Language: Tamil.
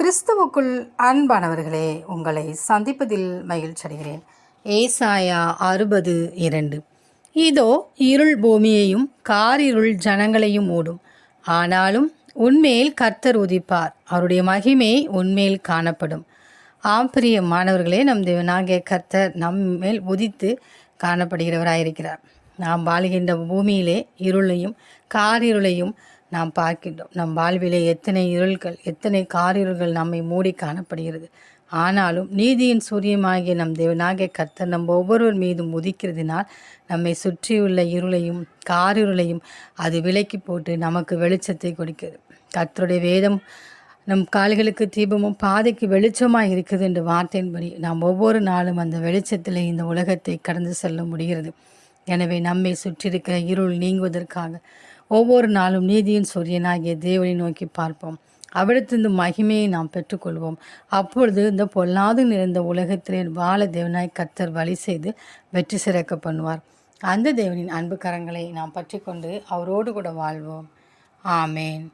கிறிஸ்துவுக்குள் அன்பானவர்களே உங்களை சந்திப்பதில் மகிழ்ச்சி அடைகிறேன் ஏசாயா அறுபது இரண்டு. இதோ இருள் பூமியையும் காரிருள் ஜனங்களையும் ஓடும் ஆனாலும் உண்மையில் கர்த்தர் உதிப்பார். அவருடைய மகிமை உண்மையில் காணப்படும். ஆம் பிரிய மாணவர்களே நம் தேவனாகிய கர்த்தர் நம் மேல் உதித்து காணப்படுகிறவராயிருக்கிறார். நாம் வாழ்கின்ற பூமியிலே இருளையும் காரிருளையும் நாம் பார்க்கின்றோம். நம் வாழ்விலே எத்தனை இருள்கள் எத்தனை காரிருள்கள் நம்மை மூடி காணப்படுகிறது. ஆனாலும் நீதியின் சூரியமாகிய நம் தேவனாகிய கர்த்தர் நம் ஒவ்வொருவர் மீதும் உதிக்கிறதுனால் நம்மை சுற்றியுள்ள இருளையும் காரிருளையும் அது விலக்கி போட்டு நமக்கு வெளிச்சத்தை கொடுக்கிறது. கர்த்தருடைய வேதம் நம் கால்களுக்கு தீபமும் பாதைக்கு வெளிச்சமாக இருக்குது என்ற வார்த்தையின்படி நாம் ஒவ்வொரு நாளும் அந்த வெளிச்சத்தில் இந்த உலகத்தை கடந்து செல்ல முடிகிறது. எனவே நம்மை சுற்றியிருக்கிற இருள் நீங்குவதற்காக ஒவ்வொரு நாளும் நீதியின் சூரியனாகிய தேவனை நோக்கி பார்ப்போம். அவிடத்திலிருந்து மகிமையை நாம் பெற்றுக்கொள்வோம். அப்பொழுது இந்த பொல்லாது நிறைந்த உலகத்திலே வாழ தேவனாய் கர்த்தர் வழி செய்து வெற்றி சிறக்க பண்ணுவார். அந்த தேவனின் அன்பு கரங்களை நாம் பற்றி கொண்டு அவரோடு கூட வாழ்வோம். ஆமேன்.